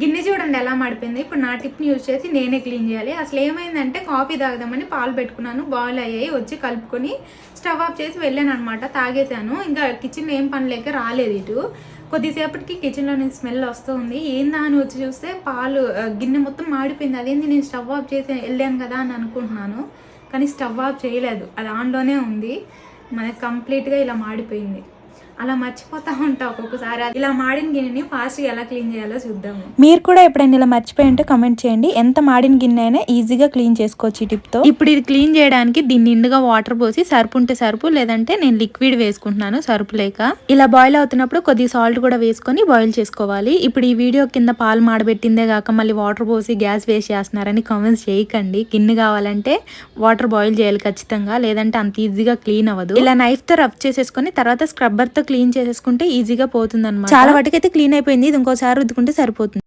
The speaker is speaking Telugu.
గిన్నె చూడండి ఎలా మడిపోయింది. ఇప్పుడు నా టిప్ని యూజ్ చేసి నేనే క్లీన్ చేయాలి. అసలు ఏమైందంటే కాఫీ తాగుదామని పాలు పెట్టుకున్నాను బాయిల్ అయ్యాయి వచ్చి కలుపుకొని స్టవ్ ఆఫ్ చేసి వెళ్ళాను అనమాట తాగేశాను. ఇంకా కిచెన్ ఏం పని లేక రాలేదు ఇటు. కొద్దిసేపటికి కిచెన్లో నేను స్మెల్ వస్తుంది. ఏందా అని వచ్చి చూస్తే పాలు గిన్నె మొత్తం మాడిపోయింది. అదేంది నేను స్టవ్ ఆఫ్ చేసి వెళ్ళాను కదా అని అనుకుంటున్నాను. కానీ స్టవ్ ఆఫ్ చేయలేదు. అది ఆన్లోనే ఉంది. మనకి కంప్లీట్గా ఇలా మాడిపోయింది. అలా మర్చిపోతా ఉంటా ఒక్కొక్కసారి. ఇలా మాడిన గిన్నెని ఫాస్ట్గా ఎలా క్లీన్ చేయాలో చూద్దాము. మీరు కూడా ఎప్పుడైనా ఇలా మర్చిపోయి ఉంటే కమెంట్ చేయండి. ఎంత మాడిన గిన్నె అయినా ఈజీగా క్లీన్ చేసుకోవచ్చు ఈ టిప్తో ఇప్పుడు ఇది క్లీన్ చేయడానికి దీన్ని నిండుగా వాటర్ పోసి సరుపు ఉంటే సరుపు లేదంటే నేను లిక్విడ్ వేసుకుంటున్నాను సరుపు లేక. ఇలా బాయిల్ అవుతున్నప్పుడు కొద్దిగా సాల్ట్ కూడా వేసుకొని బాయిల్ చేసుకోవాలి. ఇప్పుడు ఈ వీడియో కింద పాలు మాడబెట్టిందే కాక మళ్ళీ వాటర్ పోసి గ్యాస్ వేస్ట్ చేస్తున్నారని కామెంట్స్ చేయకండి. గిన్నె కావాలంటే వాటర్ బాయిల్ చేయాలి ఖచ్చితంగా లేదంటే అంత ఈజీగా క్లీన్ అవ్వదు. ఇలా నైఫ్తో రబ్ చేసేసుకొని తర్వాత స్క్రబ్బర్ తో క్లీన్ చేసేసుకుంటే ఈజీగా పోతుంది చాలా వాటికైతే క్లీన్ అయిపోయింది. ఇది ఇంకోసారి రుద్దుకుంటే సరిపోతుంది.